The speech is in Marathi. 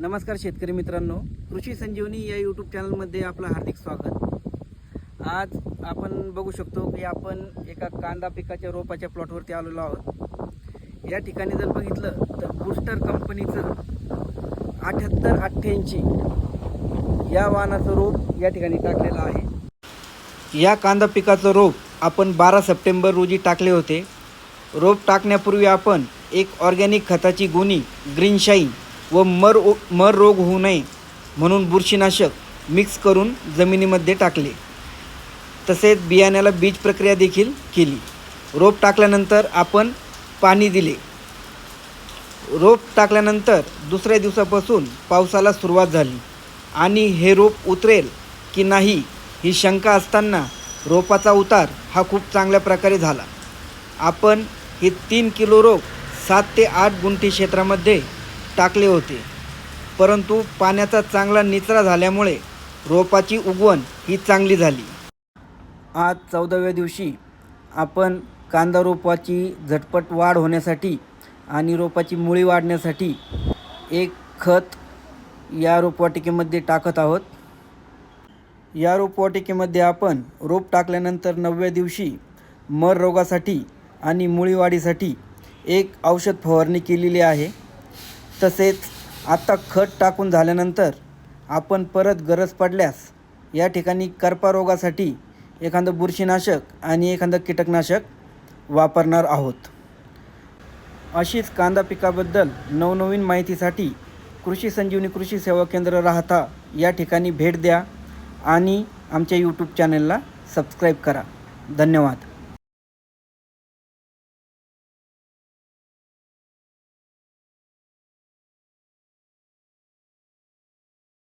नमस्कार शेतकरी मित्रांनो कृषी संजीवनी या यूट्यूब चॅनलमध्ये आपलं हार्दिक स्वागत. आज आपण बघू शकतो की आपण एका कांदा पिकाच्या रोपाच्या प्लॉटवरती आलेलो आहोत. या ठिकाणी जर बघितलं तर बुस्टर कंपनीचं अठ्याहत्तर अठ्ठ्याऐंशी या वाहनाचं रोप या ठिकाणी टाकलेलं आहे. या कांदा पिकाचं रोप आपण बारा सप्टेंबर रोजी टाकले होते. रोप टाकण्यापूर्वी आपण एक ऑर्गॅनिक खताची गुणी ग्रीनशाईन व मर ओ मर रोग होऊ नये म्हणून बुरशीनाशक मिक्स करून जमिनीमध्ये टाकले. तसेच बियाण्याला बीज प्रक्रिया देखील केली. रोप टाकल्यानंतर आपण पाणी दिले. रोप टाकल्यानंतर दुसऱ्या दिवसापासून पावसाला सुरुवात झाली आणि हे रोप उतरेल की नाही ही शंका असताना रोपाचा उतार हा खूप चांगल्या प्रकारे झाला. आपण हे तीन किलो रोप सात ते आठ गुंठी क्षेत्रामध्ये टाकले होते. परंतु पाण्याचा चांगला निचरा झाल्यामुळे रोपाची उगवण ही चांगली झाली. आज चौदाव्या दिवशी आपण कांदा रोपाची झटपट वाढ होण्यासाठी आणि रोपाची मुळी वाढण्यासाठी एक खत या रोपवाटिकेमध्ये टाकत आहोत. या रोपवाटिकेमध्ये आपण रोप टाकल्यानंतर नवव्या दिवशी मर रोगासाठी आणि मुळी वाढीसाठी एक औषध फवारणी केलेली आहे. तसेच आता खत टाकून झाल्यानंतर आपण परत गरज पडल्यास या ठिकाणी कर्पारोगासाठी एखादं बुरशीनाशक आणि एखादं कीटकनाशक वापरणार आहोत. अशीच कांदा पिकाबद्दल नवनवीन माहितीसाठी कृषी संजीवनी कृषी सेवा केंद्र राहता या ठिकाणी भेट द्या आणि आमच्या यूट्यूब चॅनलला सबस्क्राईब करा. धन्यवाद.